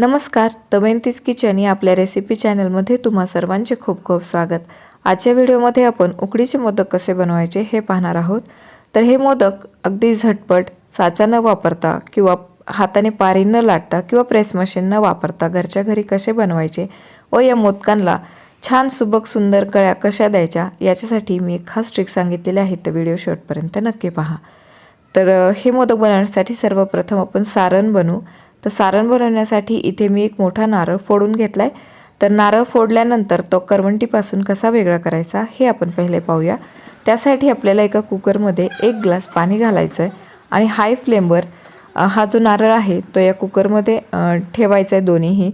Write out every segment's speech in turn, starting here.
नमस्कार दमयंतीज किचन या आपल्या रेसिपी चॅनलमध्ये तुम्हा सर्वांचे खूप खूप स्वागत. आजच्या व्हिडिओमध्ये आपण उकडीचे मोदक कसे बनवायचे हे पाहणार आहोत. तर हे मोदक अगदी झटपट साचा न वापरता किंवा हाताने पारी न लाटता किंवा प्रेस मशीन न वापरता घरच्या घरी कसे बनवायचे व या मोदकांना छान सुबक सुंदर कळ्या कशा द्यायच्या याच्यासाठी मी एक खास ट्रिक सांगितलेले आहेत तर व्हिडिओ शेवटपर्यंत नक्की पहा. तर हे मोदक बनवण्यासाठी सर्वप्रथम आपण सारण बनवू. तर सारण बनवण्यासाठी इथे मी एक मोठा नारळ फोडून घेतला आहे तर नारळ फोडल्यानंतर तो करवंटीपासून कसा वेगळा करायचा हे आपण पहिले पाहूया. त्यासाठी आपल्याला एका कुकरमध्ये एक ग्लास पाणी घालायचं आहे आणि हाय फ्लेमवर हा जो नारळ आहे तो या कुकरमध्ये ठेवायचा आहे दोन्हीही.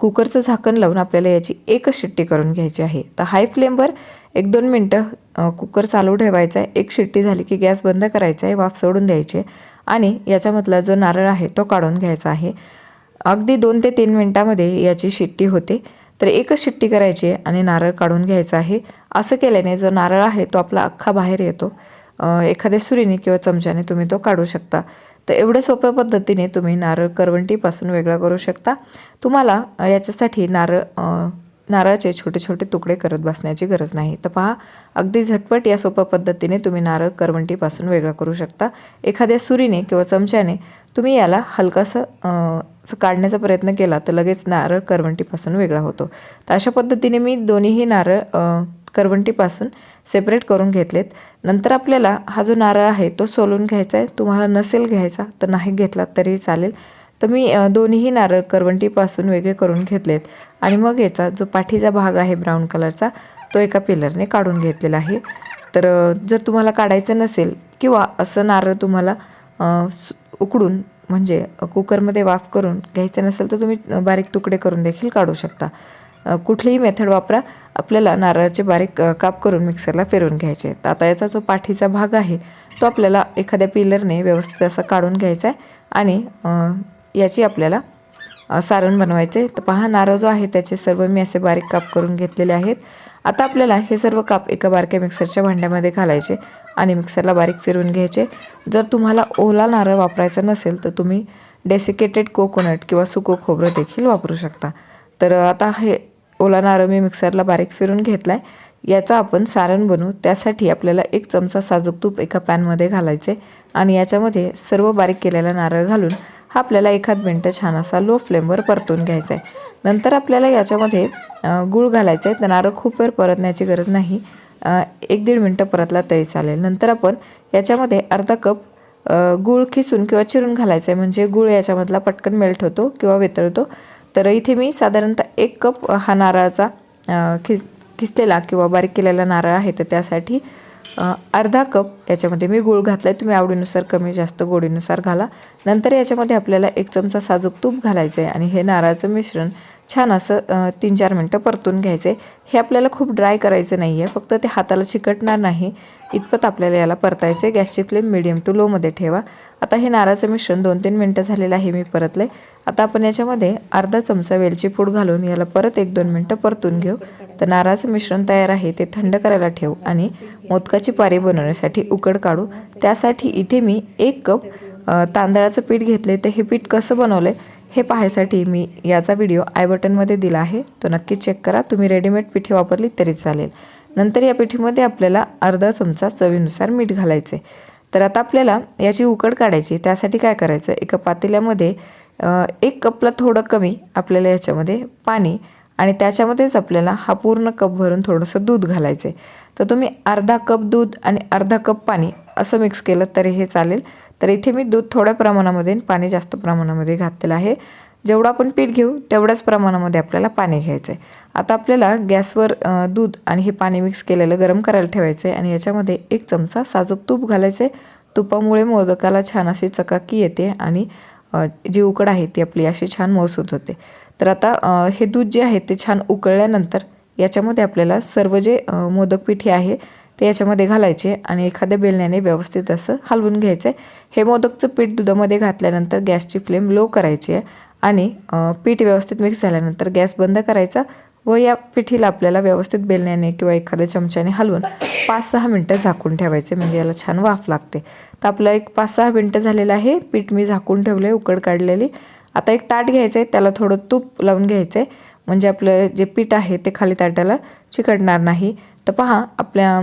कुकरचं झाकण लावून आपल्याला याची एकच शिट्टी करून घ्यायची आहे. तर हाय फ्लेमवर एक दोन मिनटं कुकर चालू ठेवायचा आहे एक शिट्टी झाली की गॅस बंद करायचा आहे वाफ सोडून द्यायची आहे. आणि याच्यामधला जो नारळ आहे तो काढून घ्यायचा आहे. अगदी दोन ते तीन मिनटामध्ये याची शिट्टी होते. तर एकच शिट्टी करायची आहे आणि नारळ काढून घ्यायचा आहे. असं केल्याने जो नारळ आहे तो आपला अख्खा बाहेर येतो. एखाद्या सुरीने किंवा चमच्याने तुम्ही तो काढू शकता. तर एवढ्या सोप्या पद्धतीने तुम्ही नारळ करवंटीपासून वेगळा करू शकता. तुम्हाला याच्यासाठी नारळ नारळाचे छोटे छोटे तुकडे करत बसण्याची गरज नाही. तर पहा अगदी झटपट या सोप्या पद्धतीने तुम्ही नारळ करवंटीपासून वेगळा करू शकता. एखाद्या सुरीने किंवा चमच्याने तुम्ही याला हलकासं असं काढण्याचा प्रयत्न केला तर लगेच नारळ करवंटीपासून वेगळा होतो. तर अशा पद्धतीने मी दोन्हीही नारळ करवंटीपासून सेपरेट करून घेतलेत. नंतर आपल्याला हा जो नारळ आहे तो सोलून घ्यायचा आहे. तुम्हाला नसेल घ्यायचा तर नाही घेतला तरी चालेल. तर मी दोन्हीही नारळ करवंटीपासून वेगळे करून घेतलेत. आणि मग याचा जो पाठीचा भाग आहे ब्राऊन कलरचा तो एका पिलरने काढून घेतलेला आहे. तर जर तुम्हाला काढायचं नसेल किंवा असं नारळ तुम्हाला उकडून म्हणजे कुकरमध्ये वाफ करून घ्यायचं नसेल तर तुम्ही बारीक तुकडे करून देखील काढू शकता. कुठलीही मेथड वापरा. आपल्याला नारळाचे बारीक काप करून मिक्सरला फिरवून घ्यायचे आहेत. आता याचा जो पाठीचा भाग आहे तो आपल्याला एखाद्या पिलरने व्यवस्थित असा काढून घ्यायचा आहे. आणि याची आपल्याला सारण बनवायचे आहे. तर पहा नारळ जो आहे त्याचे सर्व मी असे बारीक काप करून घेतलेले आहेत. आता आपल्याला हे सर्व काप एका बारक्या मिक्सरच्या भांड्यामध्ये घालायचे आणि मिक्सरला बारीक फिरवून घ्यायचे. जर तुम्हाला ओला नारळ वापरायचा नसेल तर तुम्ही डेसिकेटेड कोकोनट किंवा सुको खोबरं देखील वापरू शकता. तर आता हे ओला नारळ मी मिक्सरला बारीक फिरून घेतला आहे याचा आपण सारण बनवू. त्यासाठी आपल्याला एक चमचा साजूक तूप एका पॅनमध्ये घालायचे आणि याच्यामध्ये सर्व बारीक केलेला नारळ घालून हा आपल्याला एखाद मिनटं छान असा लो फ्लेमवर परतून घ्यायचा आहे नंतर आपल्याला याच्यामध्ये गूळ घालायचं आहे तर नारळ खूप वेळ परतण्याची गरज नाही. एक दीड मिनटं परतला तरी चालेल. नंतर आपण याच्यामध्ये अर्धा कप गूळ खिसून किंवा चिरून घालायचं आहे म्हणजे गूळ याच्यामधला पटकन मेल्ट होतो किंवा वितळतो तर इथे मी साधारणतः एक कप हा नारळाचा खिस खिसलेला किंवा बारीक केलेला नारळ आहे तर त्यासाठी अर्धा कप याच्यामध्ये मी गूळ घातला आहे तुम्ही आवडीनुसार कमी जास्त गोडीनुसार घाला. नंतर याच्यामध्ये आपल्याला एक चमचा साजूक तूप घालायचं आहे आणि हे नारळाचं मिश्रण छान असं तीन चार मिनटं परतून घ्यायचे. हे आपल्याला खूप ड्राय करायचं नाही आहे फक्त ते हाताला चिकटणार नाही. इतपत आपल्याला याला परतायचं आहे गॅसची फ्लेम मिडियम टू लोमध्ये ठेवा. आता हे नारळाचं मिश्रण दोन तीन मिनटं झालेलं आहे मी परतले आता आपण याच्यामध्ये अर्धा चमचा वेलची पूड घालून याला परत एक दोन मिनटं परतून घेऊ. तर नारळाचं मिश्रण तयार आहे ते थंड करायला ठेवू आणि मोदकाची पारी बनवण्यासाठी उकड काढू. त्यासाठी इथे मी एक कप तांदळाचं पीठ घेतले तर हे पीठ कसं बनवलं आहे हे पाहायसाठी मी याचा व्हिडिओ आय बटनमध्ये दिला आहे. तो नक्की चेक करा. तुम्ही रेडीमेड पिठी वापरली तरी चालेल. नंतर या पिठीमध्ये आपल्याला अर्धा चमचा चवीनुसार मीठ घालायचे तर आता आपल्याला याची उकड काढायची. त्यासाठी काय करायचं? एका पातेल्यामध्ये एक कपला थोडं कमी आपल्याला याच्यामध्ये पाणी आणि त्याच्यामध्येच आपल्याला हा पूर्ण कप भरून थोडंसं दूध घालायचं आहे तर तुम्ही अर्धा कप दूध आणि अर्धा कप पाणी असं मिक्स केलं तरी हे चालेल. तर इथे मी दूध थोड्या प्रमाणामध्ये पाणी जास्त प्रमाणामध्ये घातलेलं आहे. जेवढं आपण पीठ घेऊ तेवढ्याच प्रमाणामध्ये आपल्याला पाणी घ्यायचं आहे आता आपल्याला गॅसवर दूध आणि हे पाणी मिक्स केलेलं गरम करायला ठेवायचं आहे आणि याच्यामध्ये एक चमचा साजूक तूप घालायचं आहे तुपामुळे मोदकाला छान अशी चकाकी येते आणि जी उकड आहे ती आपली अशी छान मौसूत होते. तर आता हे दूध जे आहे ते छान उकळल्यानंतर याच्यामध्ये आपल्याला सर्व जे अ, मोदक पिठी आहे ते याच्यामध्ये घालायचे आणि एखाद्या बेलण्याने व्यवस्थित असं हलवून घ्यायचं. आहे हे मोदकचं पीठ दुधामध्ये घातल्यानंतर गॅसची फ्लेम लो करायची आहे आणि पीठ व्यवस्थित मिक्स झाल्यानंतर गॅस बंद करायचा व या पिठीला आपल्याला व्यवस्थित बेलण्याने किंवा एखाद्या चमच्याने हलवून पाच सहा मिनटं झाकून ठेवायचे म्हणजे याला छान वाफ लागते. तर आपलं एक पाच सहा मिनटं झालेलं आहे. पीठ मी झाकून ठेवलं आहे उकड काढलेली. आता एक ताट घ्यायचं आहे त्याला थोडं तूप लावून घ्यायचं आहे म्हणजे आपलं जे पीठ आहे ते खाली ताटाला चिकटणार नाही. तर पहा आपल्या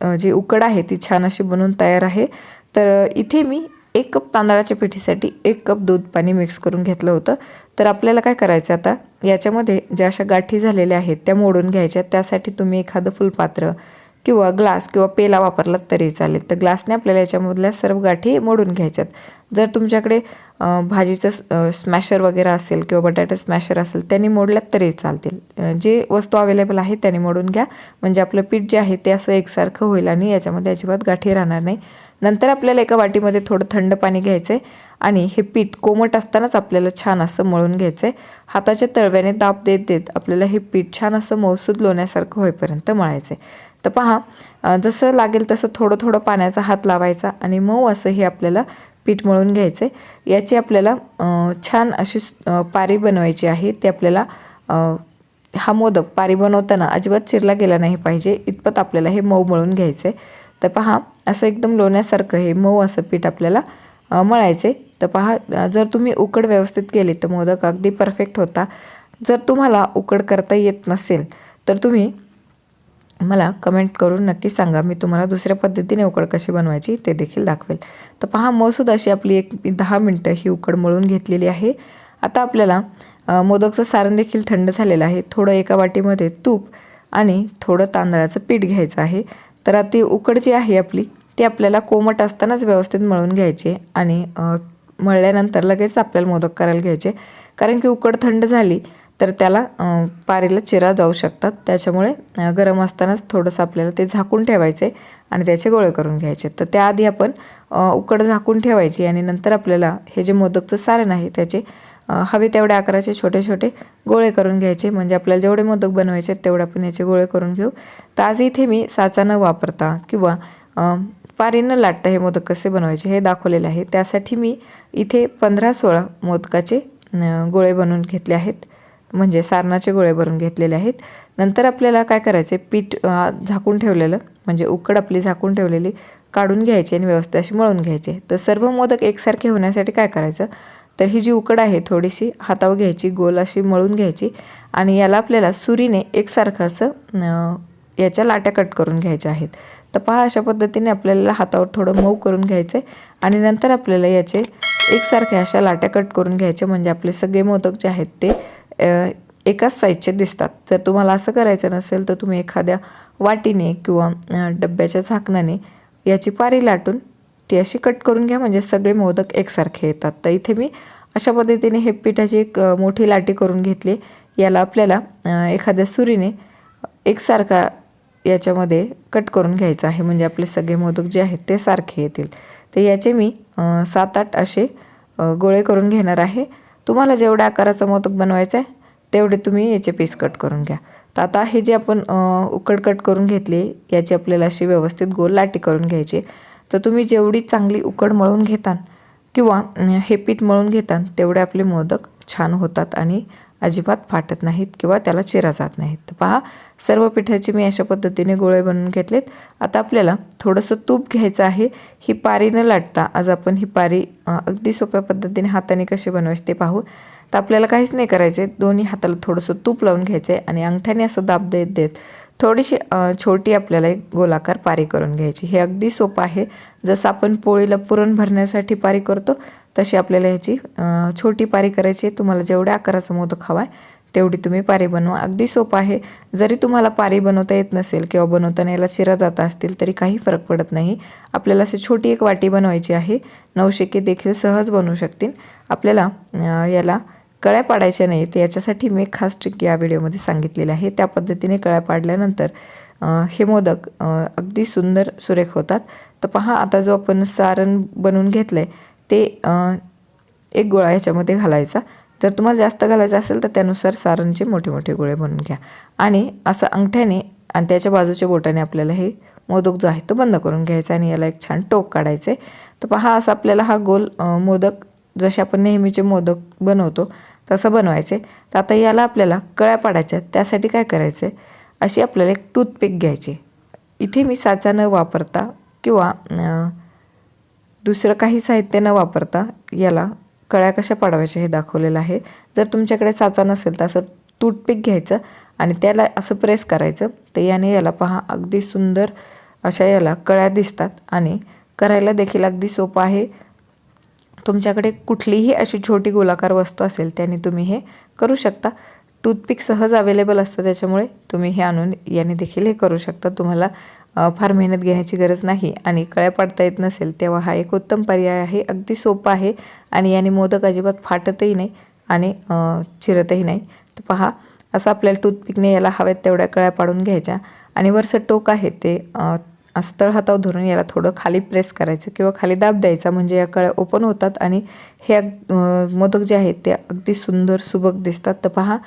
जी उकड आहे ती छान अशी बनवून तयार आहे. तर इथे मी एक कप तांदळाच्या पिठीसाठी एक कप दूध पाणी मिक्स करून घेतलं होतं. तर आपल्याला काय करायचं आता? याच्यामध्ये ज्या अशा गाठी झालेल्या आहेत त्या मोडून घ्यायच्या. त्यासाठी तुम्ही एखादं फुलपात्र किंवा ग्लास किंवा पेला वापरलात तरी चालेल. तर ग्लासने आपल्याला याच्यामधल्या सर्व गाठी मोडून घ्यायच्यात. जर तुमच्याकडे भाजीचं स्मॅशर वगैरे असेल किंवा बटाटा स्मॅशर असेल त्यांनी मोडल्यात तरी चालतील. जे वस्तू अवेलेबल आहे त्यांनी मोडून घ्या. म्हणजे आपलं पीठ जे आहे ते असं एकसारखं होईल आणि याच्यामध्ये अजिबात गाठी राहणार नाही. नंतर आपल्याला एका वाटीमध्ये थोडं थंड पाणी घ्यायचं आहे आणि हे पीठ कोमट असतानाच आपल्याला छान असं मळून घ्यायचं आहे हाताच्या तळव्याने दाब देत देत आपल्याला हे पीठ छान असं मौसूद लोण्यासारखं होईपर्यंत मळायचं आहे तर पहा जसं लागेल तसं थोडं थोडं पाण्याचा हात लावायचा आणि मऊ असं हे आपल्याला पीठ मळून घ्यायचं. आहे याची आपल्याला छान अशी पारी बनवायची आहे. ते आपल्याला हा मोदक पारी बनवताना अजिबात चिरला गेला नाही पाहिजे. इतपत आपल्याला हे मऊ मळून घ्यायचं. आहे तर पहा असं एकदम लोण्यासारखं हे मऊ असं पीठ आपल्याला मळायचे. तर पहा जर तुम्ही उकड व्यवस्थित केली तर मोदक अगदी परफेक्ट होता. जर तुम्हाला उकड करता येत नसेल तर तुम्ही मला कमेंट करून नक्की सांगा. मी तुम्हाला दुसऱ्या पद्धतीने उकड कशी बनवायची ते देखील दाखवेल. तर पहा मसूद अशी आपली एक दहा मिनटं ही उकड मळून घेतलेली आहे. आता आपल्याला मोदकचं सारण देखील थंड झालेलं आहे. थोडं एका वाटीमध्ये तूप आणि थोडं तांदळाचं पीठ घ्यायचं आहे. तर ती उकड जी आहे आपली ती आपल्याला कोमट असतानाच व्यवस्थित मळून घ्यायची आणि मळल्यानंतर लगेच आपल्याला मोदक करायला घ्यायचे. कारण की उकड थंड झाली तर त्याला पारीला चिरा जाऊ शकतात. त्याच्यामुळे गरम असतानाच थोडंसं आपल्याला ते झाकून ठेवायचे आणि त्याचे गोळे करून घ्यायचे. तर त्याआधी आपण उकड झाकून ठेवायची आणि नंतर आपल्याला हे जे मोदकचं सारण आहे त्याचे हवे तेवढ्या आकाराचे छोटे छोटे गोळे करून घ्यायचे. म्हणजे आपल्याला जेवढे मोदक बनवायचे तेवढे आपण याचे गोळे करून घेऊ. तर आज इथे मी साचा न वापरता किंवा पारी न लाटता हे मोदक कसे बनवायचे हे दाखवलेले आहे. त्यासाठी मी इथे पंधरा सोळा मोदकाचे गोळे बनवून घेतले आहेत. म्हणजे सारणाचे गोळे भरून घेतलेले आहेत. नंतर आपल्याला काय करायचे पीठ झाकून ठेवलेलं म्हणजे उकड आपली झाकून ठेवलेली काढून घ्यायची आणि व्यवस्थित अशी मळून घ्यायचे. तर सर्व मोदक एकसारखे होण्यासाठी काय करायचं? तर ही जी उकड आहे थोडीशी हातावर घ्यायची गोल अशी मळून घ्यायची आणि याला आपल्याला सुरीने एकसारखं असं याच्या लाट्या कट करून घ्यायच्या आहेत. तर पहा अशा पद्धतीने आपल्याला हातावर थोडं मऊ करून घ्यायचं आहे आणि नंतर आपल्याला याचे एकसारख्या अशा लाट्या कट करून घ्यायचे. म्हणजे आपले सगळे मोदक जे आहेत ते एकाच साईजचे दिसतात. जर तुम्हाला असं करायचं नसेल तर तुम्ही एखाद्या वाटीने किंवा डब्याच्या झाकणाने याची पारी लाटून ती अशी कट करून घ्या. म्हणजे सगळे मोदक एकसारखे येतात. तर इथे मी अशा पद्धतीने हे पिठाची एक मोठी लाटी करून घेतली. याला आपल्याला एखाद्या सुरीने एकसारखा याच्यामध्ये कट करून घ्यायचं आहे. म्हणजे आपले सगळे मोदक जे आहेत ते सारखे येतील. तर याचे मी सात आठ असे गोळे करून घेणार आहे. तुम्हाला जेवढ्या आकाराचा मोदक बनवायचा आहे तेवढे तुम्ही याचे पीस कट करून घ्या. तर आता हे जे आपण उकड कट करून घेतले याची आपल्याला अशी व्यवस्थित गोल लाटी करून घ्यायची. तर तुम्ही जेवढी चांगली उकड मळून घेतान किंवा हे पीठ मळून घेतान तेवढे आपले मोदक छान होतात आणि अजिबात फाटत नाहीत किंवा त्याला चिरा जात नाहीत. तर पहा सर्व पिठाचे मी अशा पद्धतीने गोळे बनवून घेतलेत. आता आपल्याला थोडंसं तूप घ्यायचं आहे. ही पारी न लाटता आज आपण ही पारी अगदी सोप्या पद्धतीने हाताने कशी बनवायची ते पाहू. तर आपल्याला काहीच नाही करायचं आहे दोन्ही हाताला थोडंसं तूप लावून घ्यायचं आहे आणि अंगठ्याने असं दाब देत देत थोडीशी छोटी आपल्याला एक गोलाकार पारी करून घ्यायची. हे अगदी सोपं आहे. जसं आपण पोळीला पुरण भरण्यासाठी पारी करतो तशी आपल्याला ह्याची छोटी पारी करायची आहे. तुम्हाला जेवढ्या आकाराचा मोदक हवा आहे तेवढी तुम्ही पारी बनवा. अगदी सोपं आहे. जरी तुम्हाला पारी बनवता येत नसेल किंवा बनवताना याला शिरा जात असतील तरी काही फरक पडत नाही. आपल्याला अशी छोटी एक वाटी बनवायची आहे. नऊशेके देखील सहज बनवू शकतील. आपल्याला याला कळ्या पाडायच्या नाहीत. याच्यासाठी मी एक खास ट्रिक या व्हिडिओमध्ये सांगितलेलं आहे. त्या पद्धतीने कळ्या पाडल्यानंतर हे मोदक अगदी सुंदर सुरेख होतात. तर पहा आता जो आपण सारण बनवून घेतलं आहे ते एक गोळा ह्याच्यामध्ये घालायचा. जर तुम्हाला जास्त घालायचं असेल तर त्यानुसार सारणचे मोठे मोठे गोळे बनवून घ्या. आणि असं अंगठ्याने आणि त्याच्या बाजूच्या बोटाने आपल्याला हे मोदक जो आहे तो बंद करून घ्यायचा आणि याला एक छान टोक काढायचं. तर पहा असं आपल्याला हा गोल मोदक जसे आपण नेहमीचे मोदक बनवतो तसं बनवायचे. तर आता याला आपल्याला कळ्या पाडायच्या. त्यासाठी काय करायचं? आहे अशी आपल्याला एक टूथपिक घ्यायची. इथे मी साचा न वापरता किंवा दुसरं काही साहित्य न वापरता याला कळ्या कशा पाडवायच्या हे दाखवलेलं आहे. जर तुमच्याकडे साचा नसेल तर असं टूथपिक घ्यायचं आणि त्याला असं प्रेस करायचं. तर याने याला पहा अगदी सुंदर अशा याला कळ्या दिसतात आणि करायला देखील अगदी सोपं आहे. तुमच्याकडे कुठलीही अशी छोटी गोलाकार वस्तू असेल त्याने तुम्ही हे करू शकता. टूथपिक सहज अवेलेबल असतं त्याच्यामुळे तुम्ही हे आणून याने देखील हे करू शकता. तुम्हाला फार मेहनत घेण्याची गरज नाही आणि कळ्या पाडता येत नसेल तेव्हा हा एक उत्तम पर्याय आहे. अगदी सोपा आहे आणि याने मोदक अजिबात फाटतही नाही आणि चिरतही नाही. तर पहा असं आपल्याला टूथपिकने याला हव्यात तेवढ्या कळ्या पाडून घ्यायच्या आणि वरचं टोक आहे ते असं तळहातावर धरून याला थोडं खाली प्रेस करायचं किंवा खाली दाब द्यायचा. म्हणजे या कळ्या ओपन होतात आणि हे मोदक जे आहेत ते अगदी सुंदर सुबक दिसतात. तर पहा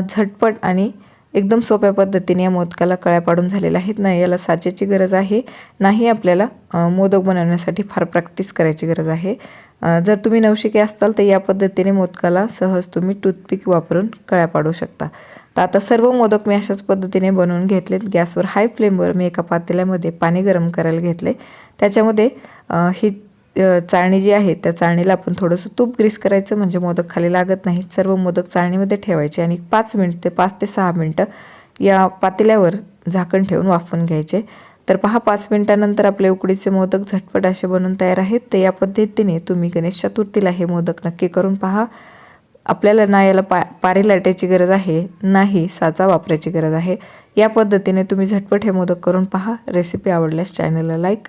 झटपट आणि एकदम सोप्या पद्धतीने या मोदकाला कळ्या पाडून झालेल्या आहेत. नाही याला साचेची गरज आहे. नाही आपल्याला मोदक बनवण्यासाठी फार प्रॅक्टिस करायची गरज आहे. जर तुम्ही नवशिके असाल तर या पद्धतीने मोदकाला सहज तुम्ही टूथपिक वापरून कळ्या पाडू शकता. तर आता सर्व मोदक मी अशाच पद्धतीने बनवून घेतलेत. गॅसवर हाय फ्लेमवर मी एका पातेल्यामध्ये पाणी गरम करायला घेतले त्याच्यामध्ये ही चाळणी जी आहे त्या चाळणीला आपण थोडंसं तूप ग्रीस करायचं म्हणजे मोदक खाली लागत नाहीत. सर्व मोदक चाळणीमध्ये ठेवायचे आणि पाच मिनिट ते पाच ते सहा मिनटं या पातेल्यावर झाकण ठेवून वाफून घ्यायचे. तर पहा पाच मिनिटानंतर आपले उकडीचे मोदक झटपट असे बनून तयार आहेत. तर या पद्धतीने तुम्ही गणेश चतुर्थीला हे मोदक नक्की करून पहा. आपल्याला ना याला पा पारी लाटायची गरज आहे नाही साचा वापरायची गरज आहे. या पद्धतीने तुम्ही झटपट हे मोदक करून पहा. रेसिपी आवडल्यास चॅनलला लाईक